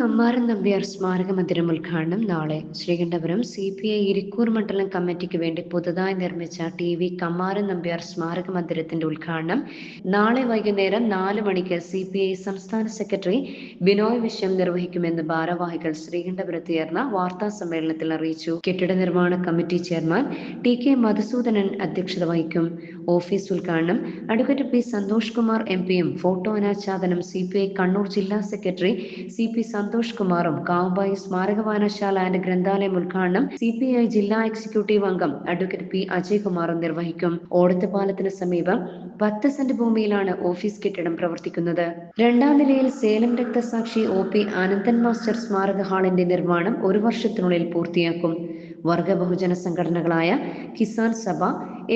കമ്മാരൻ നമ്പ്യാർ സ്മാരക മന്ദിരം ഉദ്ഘാടനം നാളെ. Sreekandapuram C P I Irikkur മണ്ഡലം കമ്മിറ്റിക്ക് വേണ്ടി പുതുതായി നിർമ്മിച്ച ടി വി കമ്മാരൻ നമ്പ്യാർ സ്മാരക മന്ദിരത്തിന്റെ ഉദ്ഘാടനം നാളെ വൈകുന്നേരം നാല് മണിക്ക് സി പി ഐ സംസ്ഥാന സെക്രട്ടറി ബിനോയ് വിശ്വം നിർവഹിക്കുമെന്ന് ഭാരവാഹികൾ ശ്രീകണ്ഠപുരത്ത് ചേർന്ന വാർത്താ സമ്മേളനത്തിൽ അറിയിച്ചു. കെട്ടിട നിർമ്മാണ committee chairman T K Madhusoodanan അധ്യക്ഷത വഹിക്കും. ഓഫീസ് ഉദ്ഘാടനം advocate P Santhosh Kumar M പിയും ഫോട്ടോ അനാച്ഛാദനം സി പി ഐ കണ്ണൂർ ജില്ലാ സെക്രട്ടറി സി പി സന്തോഷ് കുമാറും കാവുബായി സ്മാരക വായനശാല ആൻഡ് ഗ്രന്ഥാലയം ഉദ്ഘാടനം സി പി ഐ ജില്ലാ എക്സിക്യൂട്ടീവ് അംഗം അഡ്വക്കേറ്റ് പി അജയ്കുമാറും നിർവഹിക്കും. ഓടത്തുപാലത്തിന് സമീപം പത്ത് സെന്റ് ഭൂമിയിലാണ് ഓഫീസ് കെട്ടിടം പ്രവർത്തിക്കുന്നത്. രണ്ടാം നിലയിൽ സേലം രക്തസാക്ഷി ഒ പി അനന്തൻ മാസ്റ്റർ സ്മാരക ഹാളിന്റെ നിർമ്മാണം ഒരു വർഷത്തിനുള്ളിൽ പൂർത്തിയാക്കും. വർഗ ബഹുജന സംഘടനകളായ Kisan Sabha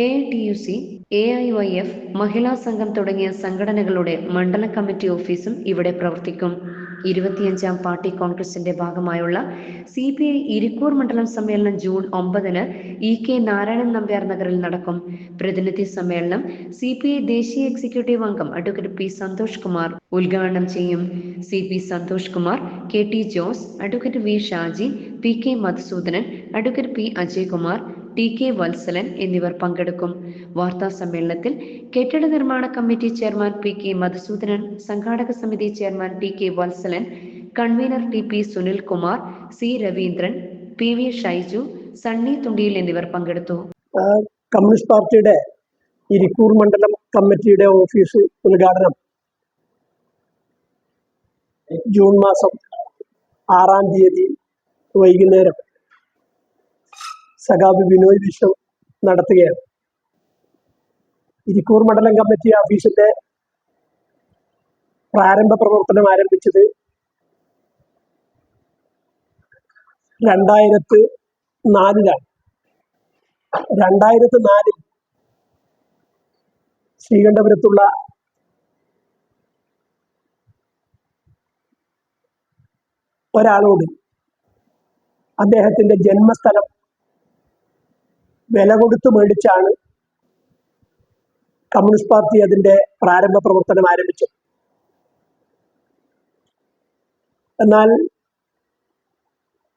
A T U C A I Y F Mahila Sangham തുടങ്ങിയ സംഘടനകളുടെ മണ്ഡല കമ്മിറ്റി ഓഫീസും ഇവിടെ പ്രവർത്തിക്കും. ഇരുപത്തിയഞ്ചാം പാർട്ടി കോൺഗ്രസിന്റെ ഭാഗമായുള്ള സി പി ഐ ഇരിക്കൂർ മണ്ഡലം സമ്മേളനം ജൂൺ ഒമ്പതിന് ഇ കെ നാരായണൻ നമ്പ്യാർ നഗറിൽ നടക്കും. പ്രതിനിധി സമ്മേളനം സി പി ഐ ദേശീയ എക്സിക്യൂട്ടീവ് അംഗം അഡ്വക്കേറ്റ് പി സന്തോഷ് കുമാർ ഉദ്ഘാടനം ചെയ്യും. C P Santhosh Kumar K T Jose advocate V Shaji P K Madhusoodanan advocate P Ajay Kumar T K Valsalan എന്നിവർ പങ്കെടുക്കും. വാർത്താ സമ്മേളനത്തിൽ കെട്ടിട നിർമ്മാണ committee chairman P K Madhusoodanan സംഘാടക സമിതി chairman T K Valsalan convener T P Sunil Kumar C Raveendran P V Shaiju Sunny Thundiyil എന്നിവർ പങ്കെടുത്തു. കമ്മ്യൂണിസ്റ്റ് പാർട്ടിയുടെ ഇരിക്കൂർ മണ്ഡലം കമ്മിറ്റിയുടെ ഓഫീസ് ഉദ്ഘാടനം ജൂൺ മാസം ആറാം തീയതി വൈകുന്നേരം. സഖാബ് ബിനോയ് വിശ്വം നടത്തുകയാണ്. ഇരിക്കൂർ മണ്ഡലം കമ്മിറ്റി ഓഫീസിന്റെ പ്രാരംഭ പ്രവർത്തനം ആരംഭിച്ചത് രണ്ടായിരത്തി നാലിലാണ്. രണ്ടായിരത്തി നാലിൽ ശ്രീകണ്ഠപുരത്തുള്ള ഒരാളോട് അദ്ദേഹത്തിന്റെ ജന്മസ്ഥലം വില കൊടുത്ത് മേടിച്ചാണ് കമ്മ്യൂണിസ്റ്റ് പാർട്ടി അതിന്റെ പ്രാരംഭ പ്രവർത്തനം ആരംഭിച്ചത്. എന്നാൽ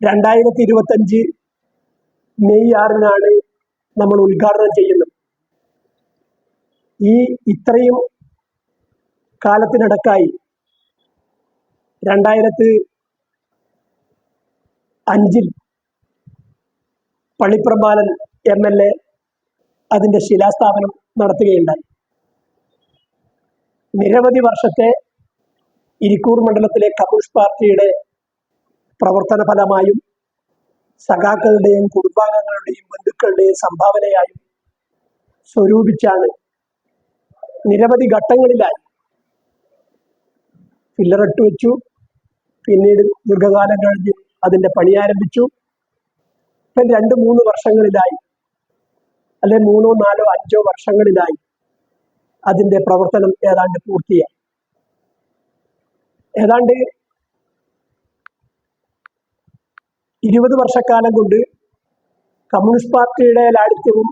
രണ്ടായിരത്തി ഇരുപത്തഞ്ച് മെയ് ആറിനാണ് നമ്മൾ ഉദ്ഘാടനം ചെയ്യുന്നത്. ഈ ഇത്രയും കാലത്തിനിടക്കായി രണ്ടായിരത്തി അഞ്ചിൽ പള്ളിപ്രമാലൻ എം എൽ എ അതിന്റെ ശിലാസ്ഥാപനം നടത്തുകയുണ്ടായി. നിരവധി വർഷത്തെ ഇരിക്കൂർ മണ്ഡലത്തിലെ കമ്മ്യൂണിസ്റ്റ് പാർട്ടിയുടെ പ്രവർത്തന ഫലമായും സഖാക്കളുടെയും കുടുംബാംഗങ്ങളുടെയും ബന്ധുക്കളുടെയും സംഭാവനയായും സ്വരൂപിച്ചാണ് നിരവധി ഘട്ടങ്ങളിലായി ഫില്ലറിട്ട് വെച്ചു. പിന്നീട് ദീർഘകാലം കഴിഞ്ഞ് അതിന്റെ പണി ആരംഭിച്ചു. ഇപ്പം രണ്ട് മൂന്ന് വർഷങ്ങളിലായി അല്ലെ മൂന്നോ നാലോ അഞ്ചോ വർഷങ്ങളിലായി അതിന്റെ പ്രവർത്തനം ഏതാണ്ട് പൂർത്തിയായി. ഏതാണ്ട് ഇരുപത് വർഷക്കാലം കൊണ്ട് കമ്മ്യൂണിസ്റ്റ് പാർട്ടിയുടെ ലാളിത്യവും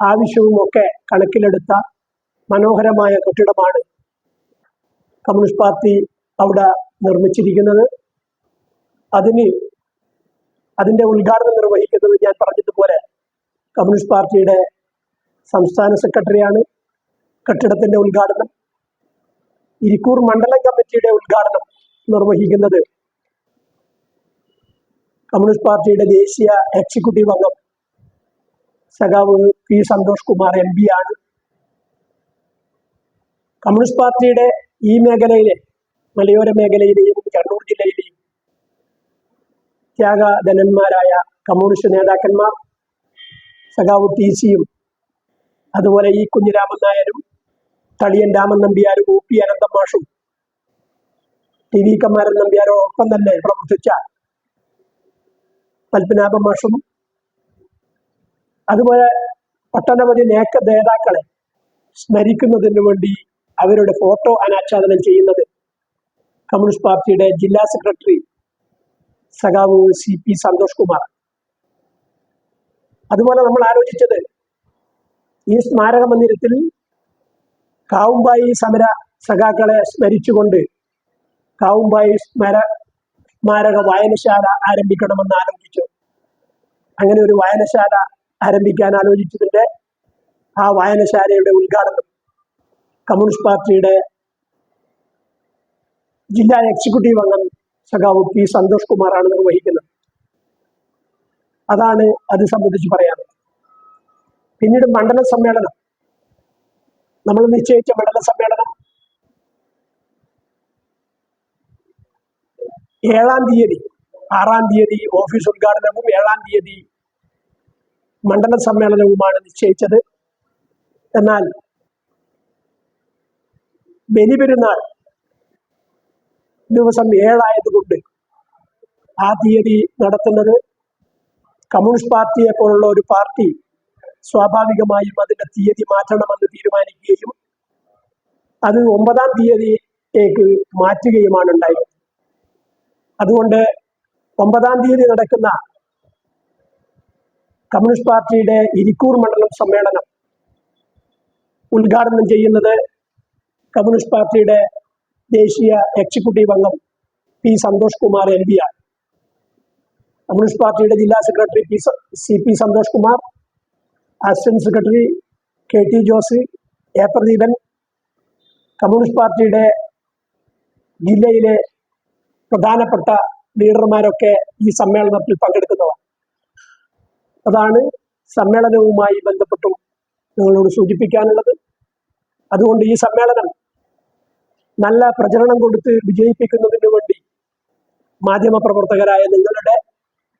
ആവശ്യവും ഒക്കെ കണക്കിലെടുത്ത മനോഹരമായ കെട്ടിടമാണ് കമ്മ്യൂണിസ്റ്റ് പാർട്ടി അവിടെ നിർമ്മിച്ചിരിക്കുന്നത്. അതിന് അതിന്റെ ഉദ്ഘാടനം നിർവഹിക്കുന്നത് ഞാൻ പറഞ്ഞതുപോലെ കമ്മ്യൂണിസ്റ്റ് പാർട്ടിയുടെ സംസ്ഥാന സെക്രട്ടറിയാണ് കെട്ടിടത്തിന്റെ ഉദ്ഘാടനം. ഇരിക്കൂർ മണ്ഡലം കമ്മിറ്റിയുടെ ഉദ്ഘാടനം നിർവഹിക്കുന്നത് കമ്മ്യൂണിസ്റ്റ് പാർട്ടിയുടെ ദേശീയ എക്സിക്യൂട്ടീവ് അംഗം സഖാവ് P Santhosh Kumar M P ആണ്. കമ്മ്യൂണിസ്റ്റ് പാർട്ടിയുടെ ഈ മേഖലയിലെ മലയോര മേഖലയിലെയും കണ്ണൂർ ജില്ലയിലെയും ത്യാഗധനന്മാരായ കമ്മ്യൂണിസ്റ്റ് നേതാക്കന്മാർ സഖാവ് ടി സിയും അതുപോലെ ഈ കുഞ്ഞിരാമൻ നായരും തളിയൻ രാമൻ നമ്പ്യാരും ഒ പി അനന്തം മാഷും ടി വി കമാരൻ നമ്പ്യാരും ഒപ്പം തന്നെ പ്രവർത്തിച്ച പത്മനാഭ മാഷും അതുപോലെ ഒട്ടനവധി നേക്ക നേതാക്കളെ സ്മരിക്കുന്നതിന് വേണ്ടി അവരുടെ ഫോട്ടോ അനാച്ഛാദനം ചെയ്യുന്നത് കമ്മ്യൂണിസ്റ്റ് പാർട്ടിയുടെ ജില്ലാ സെക്രട്ടറി സഖാവ് സി പി സന്തോഷ് കുമാർ അതുപോലെ നമ്മൾ ആലോചിച്ചത് ഈ സ്മാരക മന്ദിരത്തിൽ കാവുമ്പായി സമര സഖാക്കളെ സ്മരിച്ചുകൊണ്ട് കാവുമ്പായി സ്മര സ്മാരക വായനശാല ആരംഭിക്കണമെന്ന് ആലോചിച്ചു. അങ്ങനെ ഒരു വായനശാല ആരംഭിക്കാൻ ആലോചിച്ചതിന്റെ ആ വായനശാലയുടെ ഉദ്ഘാടനം കമ്മ്യൂണിസ്റ്റ് പാർട്ടിയുടെ ജില്ലാ എക്സിക്യൂട്ടീവ് അംഗം സഖാവ് പി സന്തോഷ് കുമാറാണ് നിർവഹിക്കുന്നത്. അതാണ് അത് സംബന്ധിച്ച് പറയാനുള്ളത്. പിന്നീട് മണ്ഡല സമ്മേളനം. നമ്മൾ നിശ്ചയിച്ച മണ്ഡല സമ്മേളനം ഏഴാം തീയതി ആറാം തീയതി ഓഫീസ് ഉദ്ഘാടനവും ഏഴാം തീയതി മണ്ഡല സമ്മേളനവുമാണ് നിശ്ചയിച്ചത്. എന്നാൽ ബലിപെരുന്നാൾ ദിവസം ഏഴായതുകൊണ്ട് ആ തീയതി നടത്തുന്നത് കമ്മ്യൂണിസ്റ്റ് പാർട്ടിയെ പോലുള്ള ഒരു പാർട്ടി സ്വാഭാവികമായും അതിന്റെ തീയതി മാറ്റണമെന്ന് തീരുമാനിക്കുകയും അത് ഒമ്പതാം തീയതിയിലേക്ക് മാറ്റുകയുമാണ് ഉണ്ടായത്. അതുകൊണ്ട് ഒമ്പതാം തീയതി നടക്കുന്ന കമ്മ്യൂണിസ്റ്റ് പാർട്ടിയുടെ ഇരിക്കൂർ മണ്ഡലം സമ്മേളനം ഉദ്ഘാടനം ചെയ്യുന്നത് കമ്മ്യൂണിസ്റ്റ് പാർട്ടിയുടെ ദേശീയ എക്സിക്യൂട്ടീവ് അംഗം പി സന്തോഷ് കുമാർ എം പിയാണ് കമ്മ്യൂണിസ്റ്റ് പാർട്ടിയുടെ ജില്ലാ സെക്രട്ടറി പി സ- P Santhosh Kumar assistant secretary K T Jose A Pradeepan communist പാർട്ടിയുടെ ജില്ലയിലെ പ്രധാനപ്പെട്ട ലീഡർമാരൊക്കെ ഈ സമ്മേളനത്തിൽ പങ്കെടുക്കുന്നവർ. അതാണ് സമ്മേളനവുമായി ബന്ധപ്പെട്ടും നിങ്ങളോട് സൂചിപ്പിക്കാനുള്ളത്. അതുകൊണ്ട് ഈ സമ്മേളനം നല്ല പ്രചരണം കൊടുത്ത് വിജയിപ്പിക്കുന്നതിന് വേണ്ടി മാധ്യമപ്രവർത്തകരായ നിങ്ങളുടെ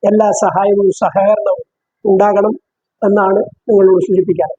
എല്ലാ സഹായവും സഹകരണവും ഉണ്ടാകണം എന്നാണ് നിങ്ങളോട് സൂചിപ്പിക്കാൻ